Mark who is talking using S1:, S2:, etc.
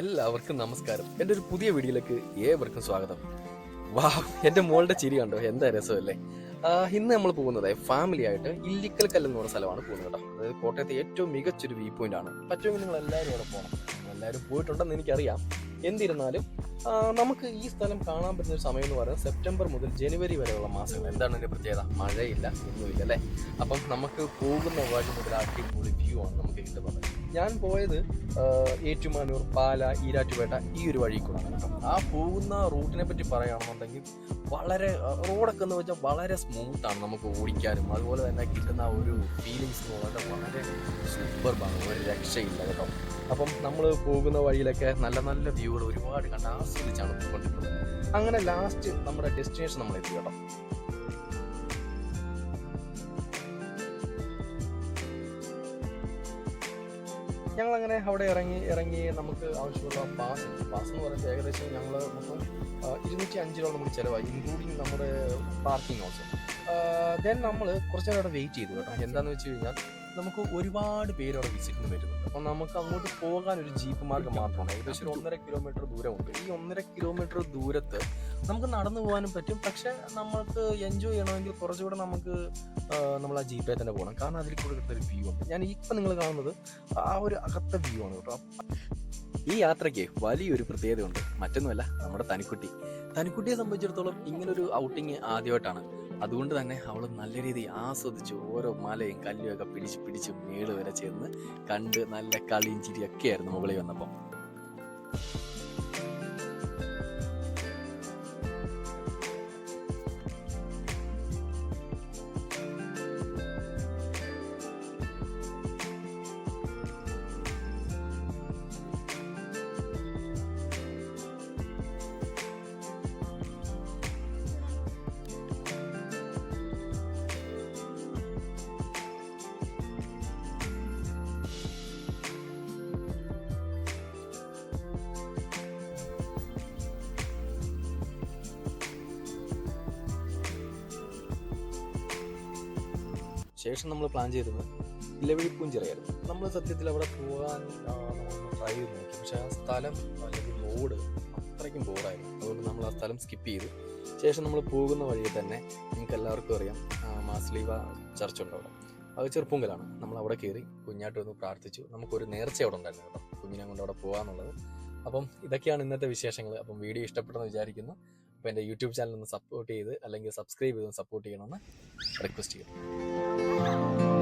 S1: എല്ലാവർക്കും നമസ്കാരം. എന്റെ ഒരു പുതിയ വീഡിയോയിലേക്ക് ഏവർക്കും സ്വാഗതം. വാ എന്റെ മോളുടെ ചിരി കണ്ടോ? എന്താ രസമല്ലേ? ഇന്ന് നമ്മൾ പോകുന്നത് ഫാമിലി ആയിട്ട് ഇല്ലിക്കൽ കല്ല് എന്ന് പറഞ്ഞ സ്ഥലമാണ് പോകുന്നത് കേട്ടോ. അതായത് കോട്ടയത്തെ ഏറ്റവും മികച്ചൊരു വ്യൂ പോയിന്റ് ആണ്. പറ്റുമെങ്കിൽ നിങ്ങൾ എല്ലാവരും അവിടെ പോകണം എല്ലാവരും പോയിട്ടുണ്ടെന്ന് എനിക്കറിയാം. എന്നിരുന്നാലും നമുക്ക് ഈ സ്ഥലം കാണാൻ പറ്റുന്ന ഒരു സമയം എന്ന് പറയുന്നത് സെപ്റ്റംബർ മുതൽ ജനുവരി വരെയുള്ള മാസങ്ങൾ. എന്താണ് ഇതിന്റെ പ്രത്യേകത? മഴയില്ല ഒന്നുമില്ല അല്ലേ? അപ്പം നമുക്ക് പോകുന്ന വഴി മുതൽ അടിപൊളി വ്യൂ ആണ് നമുക്ക് കിട്ടുന്നത്. ഞാൻ പോയത് ഏറ്റുമാനൂർ പാല ഈരാറ്റുപേട്ട ഈ ഒരു വഴി കേട്ടോ. ആ പോകുന്ന റൂട്ടിനെ പറ്റി പറയുകയാണെന്നുണ്ടെങ്കിൽ വളരെ റോഡൊക്കെ എന്ന് വെച്ചാൽ വളരെ സ്മൂത്താണ് നമുക്ക് ഓടിക്കാനും. അതുപോലെ തന്നെ കിട്ടുന്ന ഒരു ഫീലിങ്സ് വളരെ വളരെ സൂപ്പർബാണ് ഒരു രക്ഷയില്ല കേട്ടോ. അപ്പം നമ്മൾ പോകുന്ന വഴിയിലൊക്കെ നല്ല നല്ല വ്യൂകൾ ഒരുപാട് കണ്ട് ആസ്വദിച്ചാണ് പോയിക്കൊണ്ടിരുന്നത് അങ്ങനെ ലാസ്റ്റ് നമ്മുടെ ഡെസ്റ്റിനേഷൻ നമ്മൾ എത്തി കേട്ടോ. ഞങ്ങൾ അങ്ങനെ അവിടെ ഇറങ്ങി ഇറങ്ങി നമുക്ക് ആവശ്യമുള്ള പാസ് പാസ് എന്ന് പറയുന്നത് ഏകദേശം ഞങ്ങൾ മൊത്തം ഇരുന്നൂറ്റി അഞ്ച് രൂപ നമുക്ക് ചിലവായി ഇൻക്ലൂഡിങ് നമ്മുടെ പാർക്കിംഗ് ഓൾസോ ദെൻ നമ്മൾ കുറച്ച് നേരം അവിടെ വെയിറ്റ് ചെയ്തു കേട്ടോ. എന്താണെന്ന് വെച്ച് കഴിഞ്ഞാൽ നമുക്ക് ഒരുപാട് പേര് അവിടെ വിസിറ്റിന് വരുന്നുണ്ട്. അപ്പം നമുക്ക് അങ്ങോട്ട് പോകാൻ ഒരു ജീപ്പ് മാർഗം മാത്രമാണ്. ഏകദേശം ഒരു ഒന്നര കിലോമീറ്റർ ദൂരമുണ്ട്. ഈ ഒന്നര കിലോമീറ്റർ ദൂരത്ത് നമുക്ക് നടന്നു പോകാനും പറ്റും. പക്ഷെ നമുക്ക് എൻജോയ് ചെയ്യണമെങ്കിൽ കുറച്ചുകൂടെ നമുക്ക് നമ്മൾ ആ ജീപ്പിൽ തന്നെ പോകണം. കാരണം അതിൽ കൂടെ കിട്ടുന്ന ഒരു വ്യൂ ഉണ്ട്. ഞാൻ ഇപ്പം നിങ്ങൾ കാണുന്നത് ആ ഒരു അകത്ത വ്യൂ ആണ് കേട്ടോ. ഈ യാത്രയ്ക്ക് വലിയൊരു പ്രത്യേകതയുണ്ട്. മറ്റൊന്നുമല്ല നമ്മുടെ തനിക്കുട്ടി. തനിക്കുട്ടിയെ സംബന്ധിച്ചിടത്തോളം ഇങ്ങനൊരു ഔട്ടിങ് ആദ്യമായിട്ടാണ് അതുകൊണ്ട് തന്നെ അവൾ നല്ല രീതിയിൽ ആസ്വദിച്ച് ഓരോ മലയും കല്ലും ഒക്കെ പിടിച്ച് പിടിച്ച് മേൾ വരെ ചേർന്ന് കണ്ട് നല്ല കളിയും ചിരിയൊക്കെയായിരുന്നു മുകളിൽ വന്നപ്പം. ശേഷം നമ്മൾ പ്ലാൻ ചെയ്തത് ഇല്ലവഴിപ്പൂഞ്ചിറയായിരുന്നു നമ്മൾ സത്യത്തിൽ അവിടെ പോകാൻ ട്രൈ ചെയ്ത് നോക്കി. പക്ഷേ ആ സ്ഥലം അല്ലെങ്കിൽ റോഡ് അത്രയ്ക്കും ബോറായിരുന്നു അതുകൊണ്ട് നമ്മൾ ആ സ്ഥലം സ്കിപ്പ് ചെയ്തു. ശേഷം നമ്മൾ പോകുന്ന വഴിയിൽ തന്നെ നിങ്ങൾക്ക് എല്ലാവർക്കും അറിയാം മാസ്ലീവ ചർച്ച് ഉണ്ട് അവിടെ. അത് ചെറുപ്പുങ്കലാണ്. നമ്മൾ അവിടെ കയറി കുഞ്ഞായിട്ട് ഒന്ന് പ്രാർത്ഥിച്ചു. നമുക്കൊരു നേർച്ച അവിടെ ഉണ്ടായിരുന്നു കേട്ടോ കുഞ്ഞിനെ കൊണ്ട് അവിടെ പോകാന്നുള്ളത് അപ്പം ഇതൊക്കെയാണ് ഇന്നത്തെ വിശേഷങ്ങൾ അപ്പം വീഡിയോ ഇഷ്ടപ്പെട്ടെന്ന് വിചാരിക്കുന്നു. അപ്പോൾ എന്റെ യൂട്യൂബ് ചാനൽ ഒന്ന് സപ്പോർട്ട് ചെയ്ത് അല്ലെങ്കിൽ സബ്സ്ക്രൈബ് ചെയ്ത് സപ്പോർട്ട് ചെയ്യണമെന്ന് റിക്വസ്റ്റ് ചെയ്യുന്നു.